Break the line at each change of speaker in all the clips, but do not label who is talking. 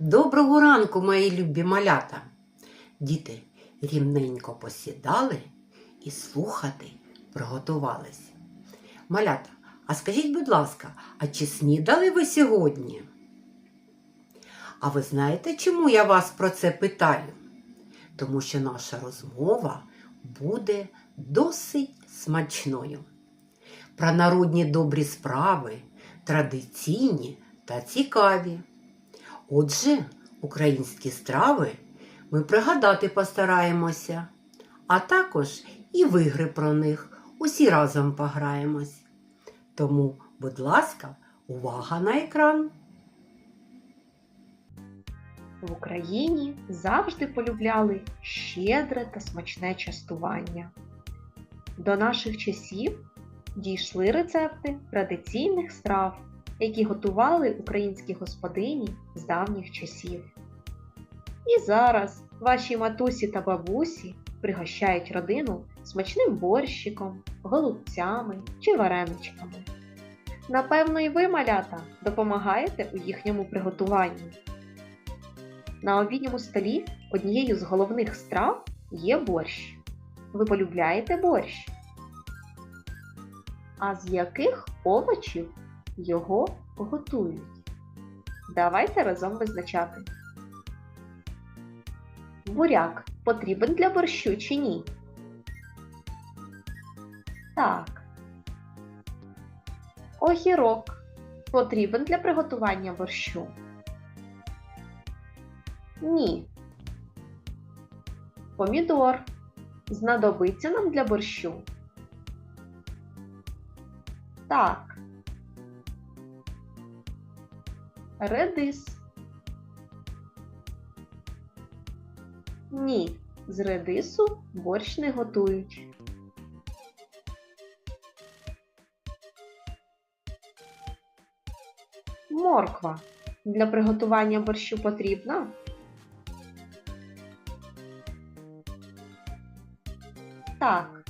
Доброго ранку, мої любі малята. Діти рівненько посідали і слухати приготувались. Малята, а скажіть, будь ласка, а чи снідали ви сьогодні? А ви знаєте, чому я вас про це питаю? Тому що наша розмова буде досить смачною. Про народні добрі справи, традиційні та цікаві. Отже, українські страви ми пригадати постараємося, а також і в ігри про них усі разом пограємось. Тому, будь ласка, увага на екран!
В Україні завжди полюбляли щедре та смачне частування. До наших часів дійшли рецепти традиційних страв, які готували українські господині з давніх часів. І зараз ваші матусі та бабусі пригощають родину смачним борщиком, голубцями чи вареничками. Напевно, і ви, малята, допомагаєте у їхньому приготуванні. На обідньому столі однією з головних страв є борщ. Ви полюбляєте борщ? А з яких овочів його готують? Давайте разом визначати. Буряк потрібен для борщу чи ні? Так. Огірок потрібен для приготування борщу? Ні. Помідор знадобиться нам для борщу? Так. Редис. Ні, з редису борщ не готують. Морква для приготування борщу потрібна? Так.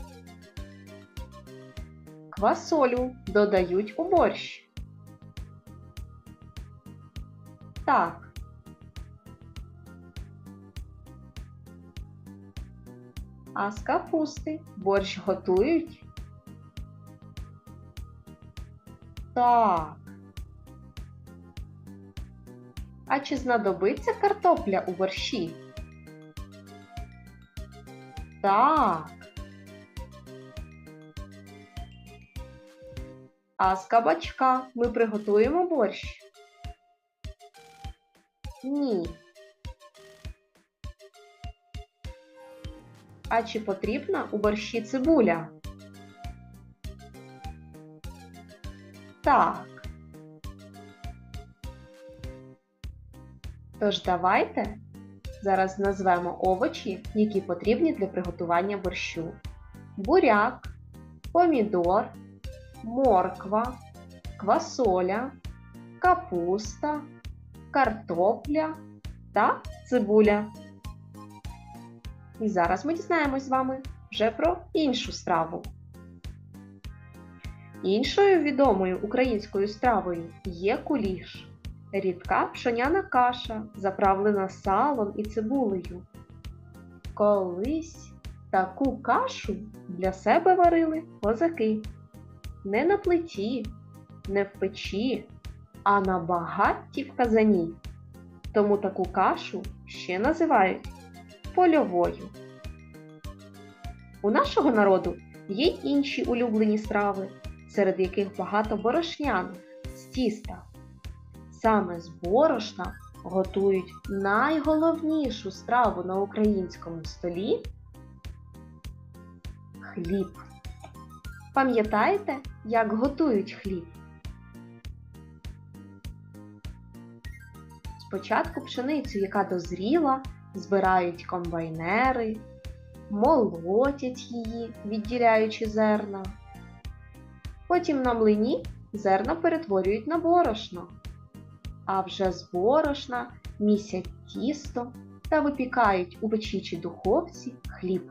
Квасолю додають у борщ. Так. А з капусти борщ готують? Так. А чи знадобиться картопля у борщі? Так. А з кабачка ми приготуємо борщ? Ні. А чи потрібна у борщі цибуля? Так. Тож давайте зараз назвемо овочі, які потрібні для приготування борщу. Буряк, помідор, морква, квасоля, капуста, картопля та цибуля. І зараз ми дізнаємось з вами вже про іншу страву. Іншою відомою українською стравою є куліш. Рідка пшоняна каша, заправлена салом і цибулею. Колись таку кашу для себе варили козаки. Не на плиті, не в печі, а на багатті в казані. Тому таку кашу ще називають польовою. У нашого народу є інші улюблені страви, серед яких багато борошняних з тіста. Саме з борошна готують найголовнішу страву на українському столі хліб. Пам'ятаєте, як готують хліб? Спочатку пшеницю, яка дозріла, збирають комбайнери, молотять її, відділяючи зерна. Потім на млині зерна перетворюють на борошно, а вже з борошна місять тісто та випікають у печі чи духовці хліб.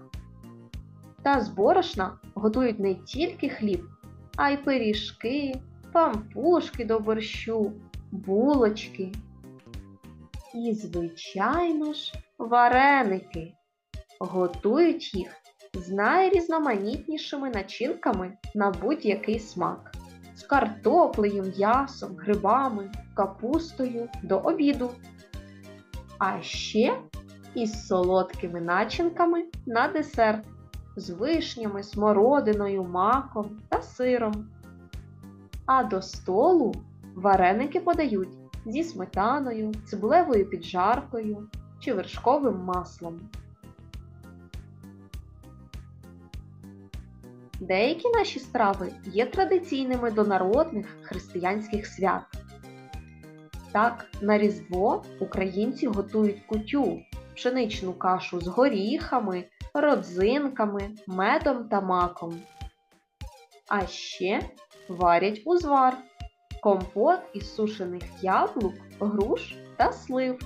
Та з борошна готують не тільки хліб, а й пиріжки, пампушки до борщу, булочки. І, звичайно ж, вареники. Готують їх з найрізноманітнішими начинками на будь-який смак. З картоплею, м'ясом, грибами, капустою до обіду. А ще із солодкими начинками на десерт з вишнями, смородиною, маком та сиром. А до столу вареники подають зі сметаною, цибулевою піджаркою чи вершковим маслом. Деякі наші страви є традиційними до народних християнських свят. Так, на Різдво українці готують кутю, пшеничну кашу з горіхами, родзинками, медом та маком. А ще варять узвар, компот із сушених яблук, груш та слив.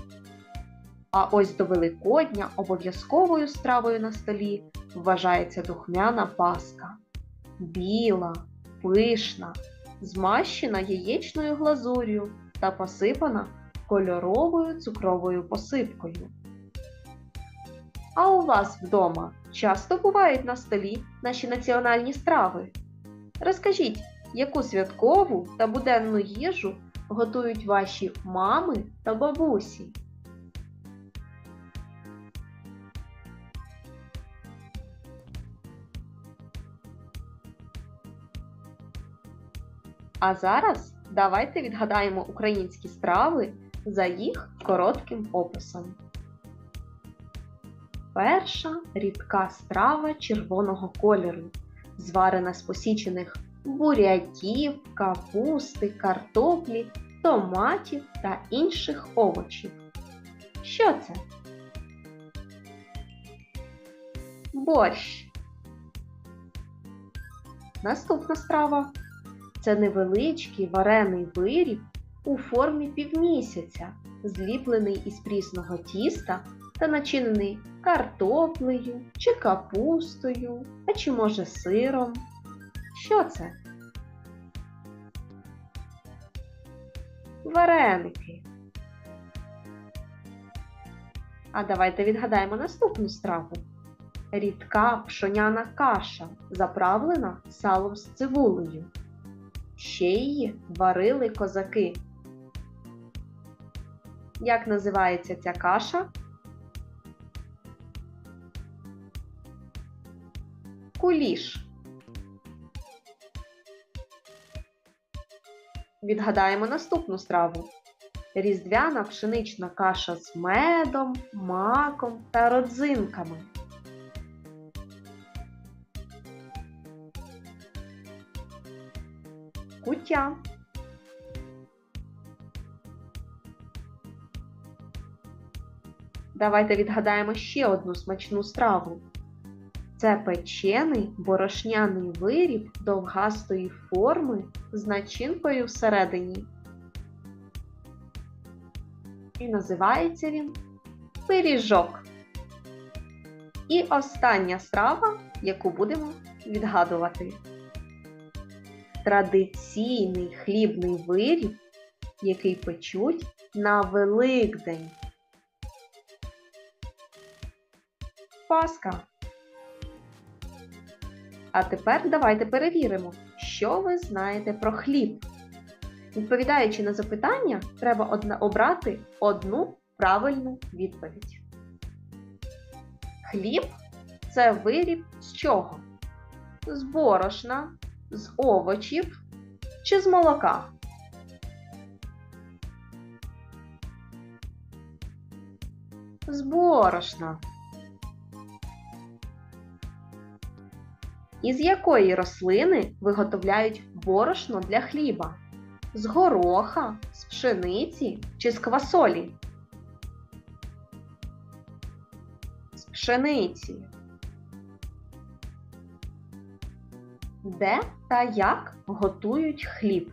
А ось до Великодня обов'язковою стравою на столі вважається духмяна паска. Біла, пишна, змащена яєчною глазур'ю та посипана кольоровою цукровою посипкою. А у вас вдома часто бувають на столі наші національні страви? Розкажіть, яку святкову та буденну їжу готують ваші мами та бабусі? А зараз давайте відгадаємо українські страви за їх коротким описом. Перша рідка страва червоного кольору, зварена з посічених буряків, капусти, картоплі, томатів та інших овочів. Що це? Борщ. Наступна страва це невеличкий варений виріб у формі півмісяця, зліплений із прісного тіста та начинений картоплею чи капустою, а чи може сиром. Що це? Вареники. А давайте відгадаємо наступну страву. Рідка пшоняна каша, заправлена салом з цибулею. Ще її варили козаки. Як називається ця каша? Куліш. Відгадаємо наступну страву. Різдвяна пшенична каша з медом, маком та родзинками. Куття. Давайте відгадаємо ще одну смачну страву. Це печений борошняний виріб довгастої форми з начинкою всередині. І називається він пиріжок. І остання страва, яку будемо відгадувати. Традиційний хлібний виріб, який печуть на Великдень. Паска. А тепер давайте перевіримо, що ви знаєте про хліб. Відповідаючи на запитання, треба обрати одну правильну відповідь. Хліб це виріб з чого? З борошна, з овочів чи з молока? З борошна. Із якої рослини виготовляють борошно для хліба? З гороха, з пшениці чи з квасолі? З пшениці. Де та як готують хліб?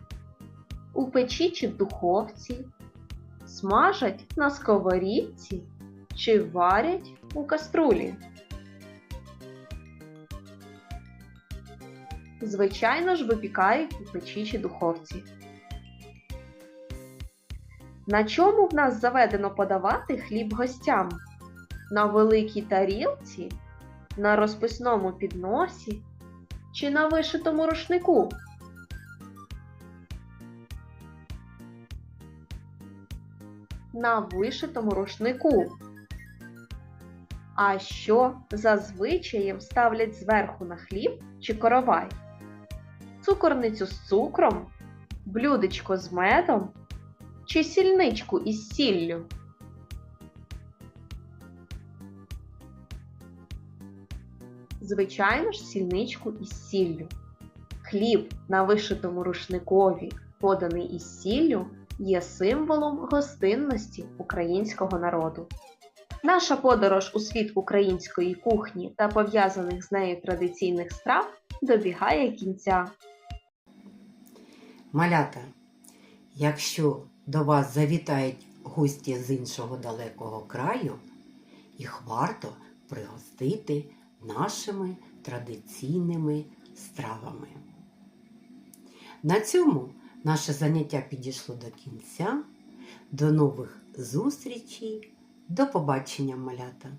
У печі чи в духовці? Смажать на сковорідці чи варять у каструлі? Звичайно ж, випікають у печі чи духовці. На чому в нас заведено подавати хліб гостям? На великій тарілці, на розписному підносі чи на вишитому рушнику? На вишитому рушнику. А що зазвичаєм ставлять зверху на хліб чи коровай? Цукорницю з цукром, блюдечко з медом чи сільничку із сіллю? Звичайно ж, сільничку із сіллю. Хліб на вишитому рушникові, поданий із сіллю, є символом гостинності українського народу. Наша подорож у світ української кухні та пов'язаних з нею традиційних страв добігає кінця.
Малята, якщо до вас завітають гості з іншого далекого краю, їх варто пригостити нашими традиційними стравами. На цьому наше заняття підійшло до кінця. До нових зустрічей. До побачення, малята!